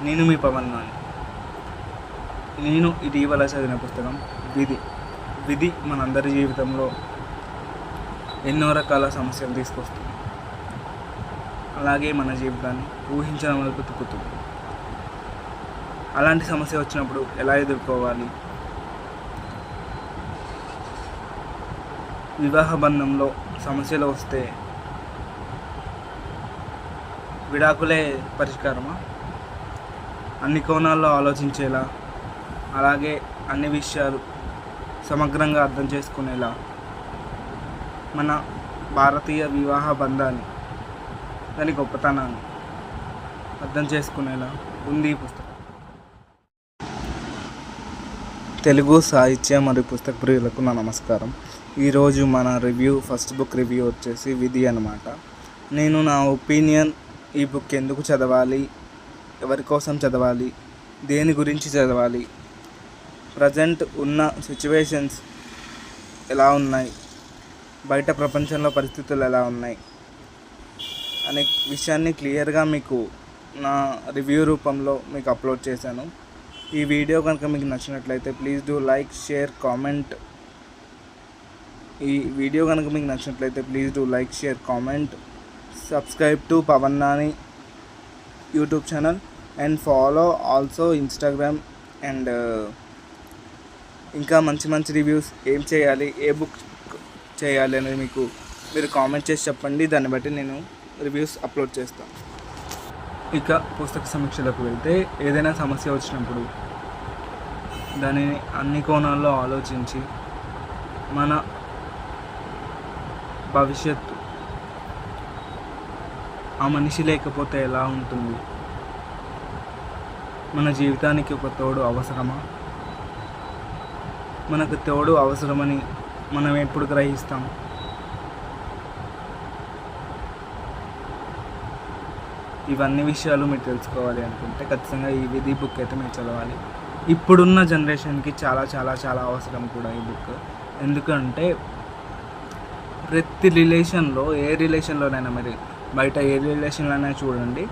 నేను మీ పవన్ నాని నేను ఇటీవల చదివిన పుస్తకం విధి. విధి మనందరి జీవితంలో ఎన్నో రకాల సమస్యలు తీసుకొస్తుంది. అలాగే మన జీవితాన్ని ఊహించడం వైపు తిప్పుతుంది అలాంటి సమస్య వచ్చినప్పుడు ఎలా ఎదుర్కోవాలి? వివాహ బంధంలో సమస్యలు వస్తే విడాకులే పరిష్కారమా? అన్ని కోణాల్లో ఆలోచించేలా అలాగే అన్ని విషయాలు సమగ్రంగా అర్థం చేసుకునేలా. మన భారతీయ వివాహ బంధాన్ని దాని గొప్పతనాన్ని అర్థం చేసుకునేలా ఉంది ఈ పుస్తకం. తెలుగు సాహిత్య మరియు పుస్తక ప్రియులకు నా నమస్కారం. ఈరోజు మన రివ్యూ ఫస్ట్ బుక్ రివ్యూ వచ్చేసి విధి అనమాట నేను నా ఒపీనియన్ ఈ బుక్ ఎందుకు చదవాలి ఎవరి కోసం చదవాలి? దేని గురించి చదవాలి? ప్రజెంట్ ఉన్న సిచ్యువేషన్స్ ఎలా ఉన్నాయి? బయట ప్రపంచంలో పరిస్థితులు ఎలా ఉన్నాయి? అనే విషయాన్ని క్లియర్గా మీకు నా రివ్యూ రూపంలో మీకు అప్లోడ్ చేశాను. ఈ వీడియో కనుక మీకు నచ్చినట్లయితే please do like share comment. ఈ వీడియో కనుక మీకు నచ్చినట్లయితే please do like share comment. Subscribe to Pavan Nani YouTube channel. And follow also Instagram and ఇంకా మంచి మంచి రివ్యూస్ ఏం చేయాలి ఏ బుక్ చేయాలి అనేది మీకు మీరు కామెంట్ చేసి చెప్పండి. దాన్ని బట్టి నేను రివ్యూస్ అప్లోడ్ చేస్తాను ఇక పుస్తక సమీక్షలకు వెళ్తే ఏదైనా సమస్య వచ్చినప్పుడు దానిని అన్ని కోణాల్లో ఆలోచించి మన భవిష్యత్తు ఆ మనిషి లేకపోతే ఎలా ఉంటుంది? మన జీవితానికి ఒక తోడు అవసరమా? మనకు తోడు అవసరమని మనం ఎప్పుడు గ్రహిస్తాం? ఇవన్నీ విషయాలు మీరు తెలుసుకోవాలి అనుకుంటే ఖచ్చితంగా ఈ విధి బుక్ అయితే మీరు చదవాలి. ఇప్పుడున్న జనరేషన్కి చాలా చాలా చాలా అవసరం కూడా ఈ బుక్. ఎందుకంటే ప్రతి రిలేషన్లో ఏ రిలేషన్లోనైనా మరి బయట ఏ రిలేషన్లోనైనా చూడండి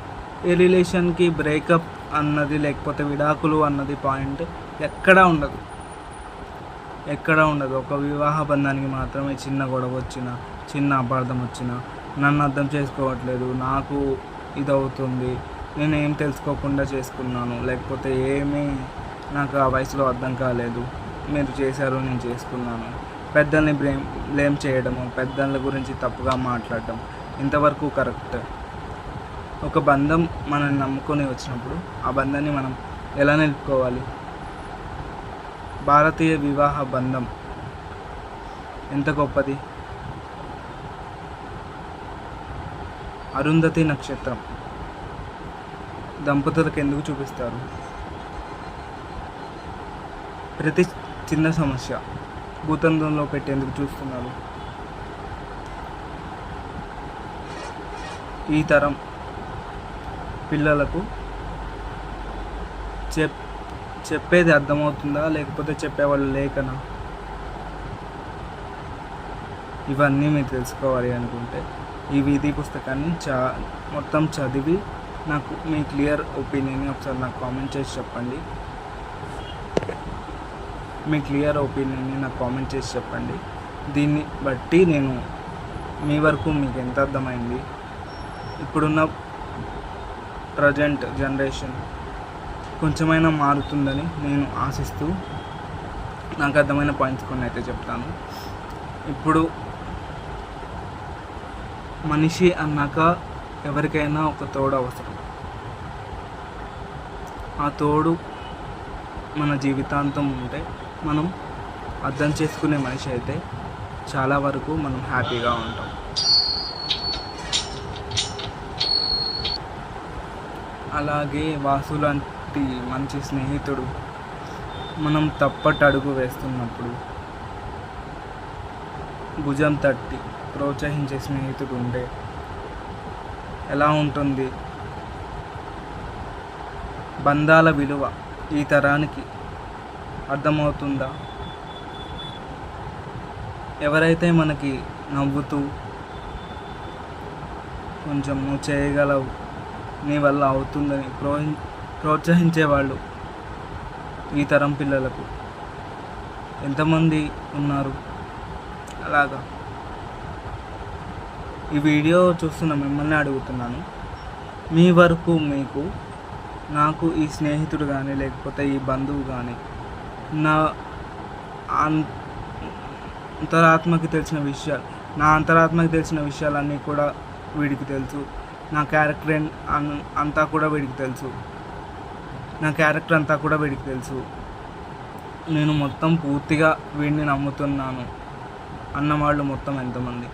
ఏ రిలేషన్కి బ్రేకప్ అన్నది లేకపోతే విడాకులు అన్నది పాయింట్ ఎక్కడా ఉండదు. ఎక్కడా ఉండదు. ఒక వివాహ బంధానికి మాత్రమే చిన్న గొడవ వచ్చిన చిన్న అపార్థం వచ్చిన నన్ను అర్థం చేసుకోవట్లేదు నాకు ఇది అవుతుంది నేను ఏం తెలుసుకోకుండా చేసుకున్నాను లేకపోతే ఏమీ నాకు ఆ వయసులో అర్థం కాలేదు మీరు చేశారు నేను చేసుకున్నాను. పెద్దల్ని బ్లేమ్ బ్లేమ్ చేయడము పెద్దల గురించి తప్పుగా మాట్లాడటం ఇంతవరకు కరెక్ట్. ఒక బంధం మనల్ని నమ్ముకొని వచ్చినప్పుడు ఆ బంధాన్ని మనం ఎలా నిలుపుకోవాలి? భారతీయ వివాహ బంధం ఎంత గొప్పది? అరుంధతి నక్షత్రం దంపతులకు ఎందుకు చూపిస్తారు? ప్రతి చిన్న సమస్య భూతంతంలో పెట్టేందుకు చూస్తున్నారు. ఈ తరం పిల్లలకు చెప్ చెప్పేది అర్థమవుతుందా? లేకపోతే చెప్పేవాళ్ళు లేకనా? ఇవన్నీ మీరు తెలుసుకోవాలి అనుకుంటే. ఈ వీధి పుస్తకాన్ని చా మొత్తం చదివి నాకు మీ క్లియర్ ఒపీనియన్ని ఒకసారి నాకు కామెంట్ చేసి చెప్పండి. మీ క్లియర్ ఒపీనియన్ని నాకు కామెంట్ చేసి చెప్పండి. దీన్ని బట్టి నేను మీ వరకు మీకు ఎంత అర్థమైంది? ఇప్పుడున్న ప్రజెంట్ జనరేషన్ కొంచెమైనా మారుతుందని నేను ఆశిస్తూ నాకు అర్థమైన పాయింట్స్ కొన్ని అయితే చెప్తాను. ఇప్పుడు మనిషి అన్నాక ఎవరికైనా ఒక తోడు అవసరం. ఆ తోడు మన జీవితాంతం ఉంటే మనం అర్థం చేసుకునే మనిషి అయితే చాలా వరకు మనం హ్యాపీగా ఉంటాం. అలాగే వాసు లాంటి మంచి స్నేహితుడు మనం తప్పట అడుగు వేస్తున్నప్పుడు భుజం తట్టి ప్రోత్సహించే స్నేహితుడు ఉండే. ఎలా ఉంటుంది? బంధాల విలువ ఈ తరానికి అర్థమవుతుందా? ఎవరైతే మనకి నవ్వుతూ కొంచెం చేయగలవు నీ వల్ల అవుతుందని ప్రో ప్రోత్సహించేవాళ్ళు ఈ తరం పిల్లలకు. ఎంతమంది ఉన్నారు? అలాగా. ఈ వీడియో చూస్తున్న మిమ్మల్ని అడుగుతున్నాను. మీ వరకు మీకు నాకు ఈ స్నేహితుడు కానీ లేకపోతే ఈ బంధువు కానీ నా అన్- అంతరాత్మకి తెలిసిన విషయాలు నా అంతరాత్మకి తెలిసిన విషయాలన్నీ కూడా వీడికి తెలుసు. నా క్యారెక్టర్ అన్- అంతా కూడా వీడికి తెలుసు. నా క్యారెక్టర్ అంతా కూడా వీడికి తెలుసు. నేను మొత్తం పూర్తిగా వీడిని నమ్ముతున్నాను. అన్నవాళ్ళు మొత్తం ఎంతమంది?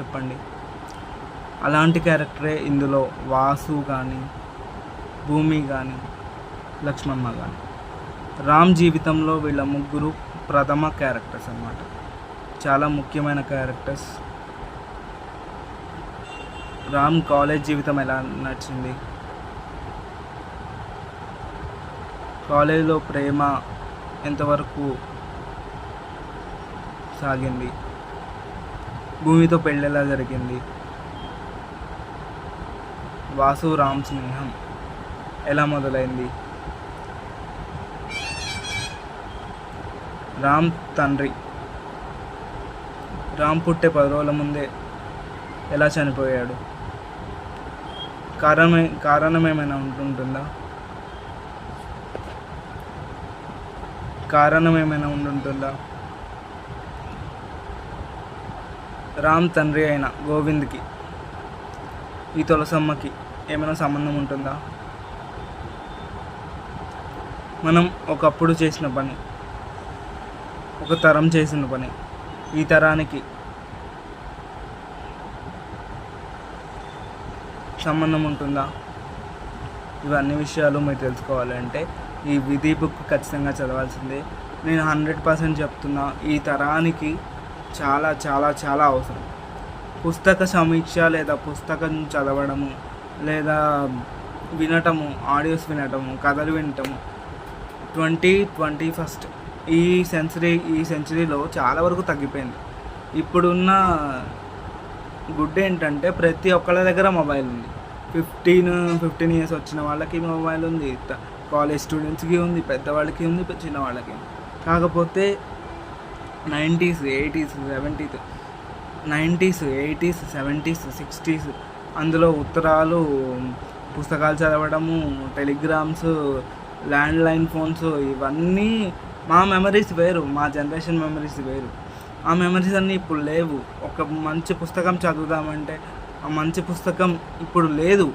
చెప్పండి. అలాంటి క్యారెక్టరే ఇందులో వాసు కానీ భూమి కానీ లక్ష్మమ్మ కానీ రామ్ జీవితంలో వీళ్ళ ముగ్గురు ప్రథమ క్యారెక్టర్స్ అన్నమాట. చాలా ముఖ్యమైన క్యారెక్టర్స్. రామ్ కాలేజ్ జీవితం ఎలా నడిచింది? కాలేజీలో ప్రేమ ఎంతవరకు సాగింది? భూమితో పెళ్ళెలా జరిగింది? వాసు రామ్ స్నేహం ఎలా మొదలైంది? రామ్ తండ్రి. రామ్ పుట్టే పది రోజుల ముందే ఎలా చనిపోయాడు? కారణమే కారణం ఏమైనా ఉంటుంటుందా కారణం ఏమైనా ఉంటుందా? రామ్ తండ్రి అయిన గోవింద్కి ఈ తులసమ్మకి ఏమైనా సంబంధం ఉంటుందా? మనం ఒకప్పుడు చేసిన పని ఒక తరం చేసిన పని ఈ తరానికి సంబంధం ఉంటుందా? ఇవన్నీ విషయాలు మీరు తెలుసుకోవాలంటే ఈ విధి బుక్ ఖచ్చితంగా చదవాల్సిందే. నేను హండ్రెడ్ పర్సెంట్ చెప్తున్నా ఈ తరానికి చాలా చాలా చాలా అవసరం. పుస్తక సమీక్ష లేదా పుస్తకం చదవడము లేదా వినటము ఆడియోస్ వినటము కథలు వినటము ట్వంటీ ట్వంటీ ఫస్ట్ ఈ సెంచరీ ఈ సెంచరీలో చాలా వరకు తగ్గిపోయింది. ఇప్పుడున్న గుడ్ ఏంటంటే ప్రతి ఒక్కళ్ళ దగ్గర మొబైల్ ఉంది. ఫిఫ్టీన్ ఫిఫ్టీన్ ఇయర్స్ వచ్చిన వాళ్ళకి మొబైల్ ఉంది. త- కాలేజ్ స్టూడెంట్స్కి ఉంది పెద్దవాళ్ళకి ఉంది చిన్నవాళ్ళకి కాకపోతే nineties eighties seventies nineties eighties seventies sixties అందులో ఉత్తరాలు పుస్తకాలు చదవడము టెలిగ్రామ్స్ ల్యాండ్లైన్ ఫోన్స్ ఇవన్నీ మా మెమరీస్ వేరు మా జనరేషన్ మెమరీస్ వేరు. ఆ మెమరీస్ అన్నీ ఇప్పుడు లేవు. ఒక మంచి పుస్తకం చదువుదామంటే ఆ మంచి పుస్తకం ఇప్పుడు లేదు.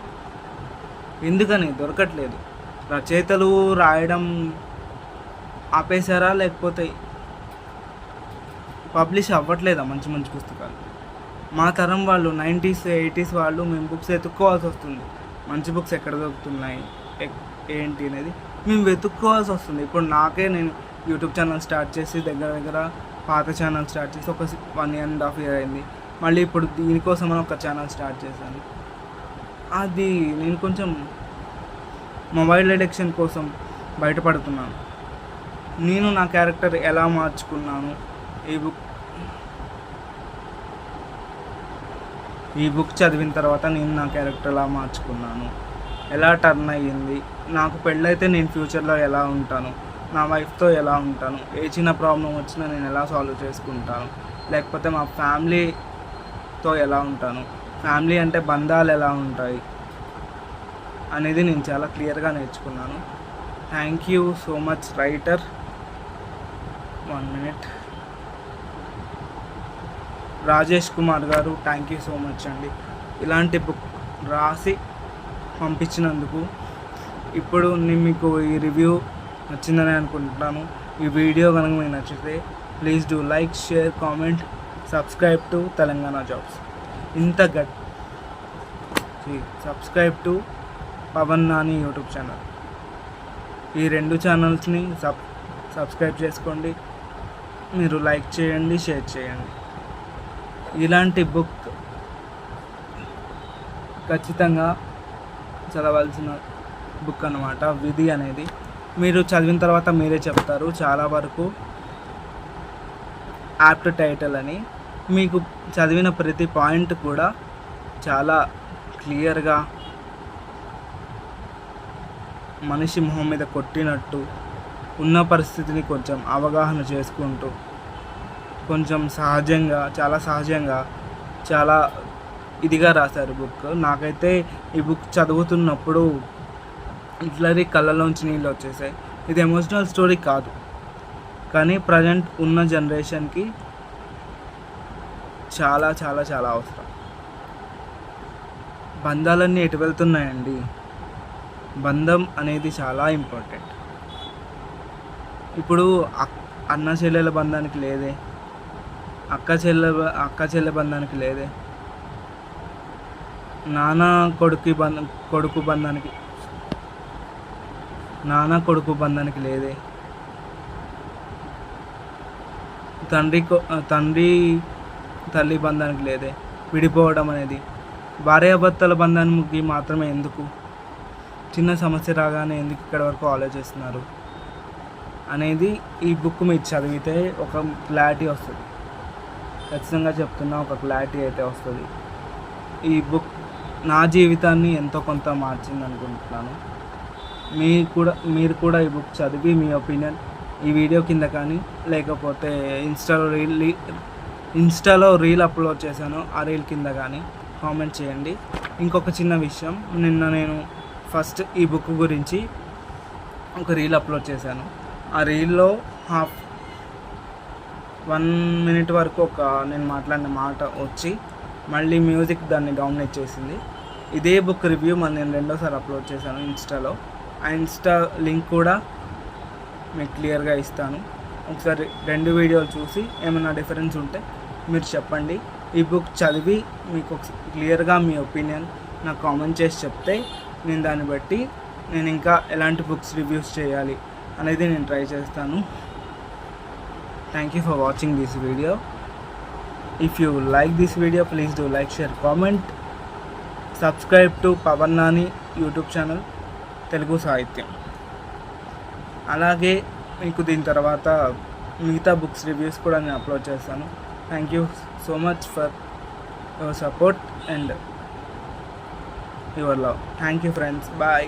ఎందుకని? దొరకట్లేదు. రచయితలు రాయడం ఆపేశారా? లేకపోతే పబ్లిష్ అవ్వట్లేదా మంచి మంచి పుస్తకాలు? మా తరం వాళ్ళు నైంటీస్ ఎయిటీస్ వాళ్ళు మేము బుక్స్ వెతుక్కోవాల్సి వస్తుంది. మంచి బుక్స్ ఎక్కడ దొరుకుతున్నాయి? ఎక్- ఏంటి అనేది? మేము వెతుక్కోవాల్సి వస్తుంది. ఇప్పుడు నాకే నేను యూట్యూబ్ ఛానల్ స్టార్ట్ చేసి దగ్గర దగ్గర పాత ఛానల్ స్టార్ట్ చేసి ఒక one year and half year అయింది. మళ్ళీ ఇప్పుడు దీనికోసం అని ఒక ఛానల్ స్టార్ట్ చేశాను. అది నేను కొంచెం మొబైల్ అడిక్షన్ కోసం బయటపడుతున్నాను. నేను నా క్యారెక్టర్ ఎలా మార్చుకున్నాను? ఈ బుక్ ఈ బుక్ చదివిన తర్వాత నేను నా క్యారెక్టర్ ఎలా మార్చుకున్నాను? ఎలా టర్న్ అయ్యింది? నాకు పెళ్ళైతే నేను ఫ్యూచర్లో ఎలా ఉంటాను? నా వైఫ్తో ఎలా ఉంటాను? ఏ చిన్న ప్రాబ్లం వచ్చినా నేను ఎలా సాల్వ్ చేసుకుంటాను? లేకపోతే మా ఫ్యామిలీతో ఎలా ఉంటాను? ఫ్యామిలీ అంటే బంధాలు ఎలా ఉంటాయి? అనేది నేను చాలా క్లియర్గా నేర్చుకున్నాను. Thank you so much writer. One minute. Rajesh Kumar garu thank you so much అండి. ఇలాంటి బుక్ రాసి పంపించినందుకు ఇప్పుడు నేను మీకు ఈ రివ్యూ నచ్చిందని అనుకుంటున్నాను. ఈ వీడియో కనుక మీకు నచ్చితే please do like share comment subscribe to Telangana jobs. ఇంత gut subscribe to Pavan Nani YouTube channel. ఈ రెండు ఛానల్స్ని సబ్ సబ్స్క్రైబ్ చేసుకోండి. మీరు లైక్ చేయండి షేర్ చేయండి. ఇలాంటి బుక్ ఖచ్చితంగా చదవాల్సిన బుక్ అన్నమాట విధి అనేది. మీరు చదివిన తర్వాత మీరే చెప్తారు చాలా వరకు యాప్ట్ టైటిల్ అని. మీకు చదివిన ప్రతి పాయింట్ కూడా చాలా క్లియర్గా మనిషి మొహం మీద కొట్టినట్టు ఉన్న పరిస్థితిని కొంచెం అవగాహన చేసుకుంటూ కొంచెం సహజంగా చాలా సహజంగా చాలా ఇదిగా రాశారు బుక్ నాకైతే ఈ బుక్ చదువుతున్నప్పుడు ఇట్లరి కళ్ళలోంచి నీళ్ళు వచ్చేసాయి. ఇది ఎమోషనల్ స్టోరీ కాదు. కానీ ప్రజెంట్ ఉన్న జనరేషన్కి చాలా చాలా చాలా అవసరం. బంధాలన్నీ ఎటు వెళ్తున్నాయండి? బంధం అనేది చాలా ఇంపార్టెంట్ ఇప్పుడు అన్న చెల్లెల బంధానికి లేదే. అక్క చెల్లె అక్క చెల్లె బంధానికి లేదే. నాన్న కొడుకు బంధం కొడుకు బంధానికి నాన్న కొడుకు బంధానికి లేదే. తండ్రి తండ్రి తల్లి బంధానికి లేదే. విడిపోవడం అనేది. భార్యాభర్తల బంధానికి మాత్రమే ఎందుకు? చిన్న సమస్య రాగానే ఎందుకు ఇక్కడ వరకు ఆలోచిస్తున్నారు? అనేది ఈ బుక్ మీరు చదివితే ఒక క్లారిటీ వస్తుంది. ఖచ్చితంగా చెప్తున్నా ఒక క్లారిటీ అయితే వస్తుంది. ఈ బుక్ నా జీవితాన్ని ఎంతో కొంత మార్చింది అనుకుంటున్నాను మీ కూడా మీరు కూడా ఈ బుక్ చదివి మీ ఒపీనియన్ ఈ వీడియో కింద కానీ లేకపోతే ఇన్స్టాలో రీల్ ఇన్స్టాలో రీల్ అప్లోడ్ చేశాను ఆ రీల్ కింద కానీ కామెంట్ చేయండి. ఇంకొక చిన్న విషయం నిన్న నేను ఫస్ట్ ఈ బుక్ గురించి ఒక రీల్ అప్లోడ్ చేశాను. ఆ రీల్లో హాఫ్ వన్ మినిట్ వరకు ఒక నేను మాట్లాడిన మాట వచ్చి మళ్ళీ మ్యూజిక్ దాన్ని డామినేట్ చేసింది ఇదే బుక్ రివ్యూ మరి నేను రెండోసారి అప్లోడ్ చేశాను ఇన్స్టాలో. ఇన్స్టా లింక్ కూడా మీకు క్లియర్గా ఇస్తాను. ఒకసారి రెండు వీడియోలు చూసి ఏమైనా డిఫరెన్స్ ఉంటే మీరు చెప్పండి. ఈ బుక్ చదివి మీకు ఒక క్లియర్గా మీ ఒపీనియన్ నాకు కామెంట్ చేసి చెప్తే నేను దాన్ని బట్టి నేను ఇంకా ఎలాంటి బుక్స్ రివ్యూస్ చేయాలి అనేది నేను ట్రై చేస్తాను. Thank you for watching this video if you like this video please do like share comment subscribe to Pavan Nani YouTube channel Telugu సాహిత్యం. అలాగే మీకు దీని తర్వాత మిగతా బుక్స్ రివ్యూస్ కూడా నేను అప్లోడ్ చేస్తాను. Thank you so much for your support and your love thank you friends bye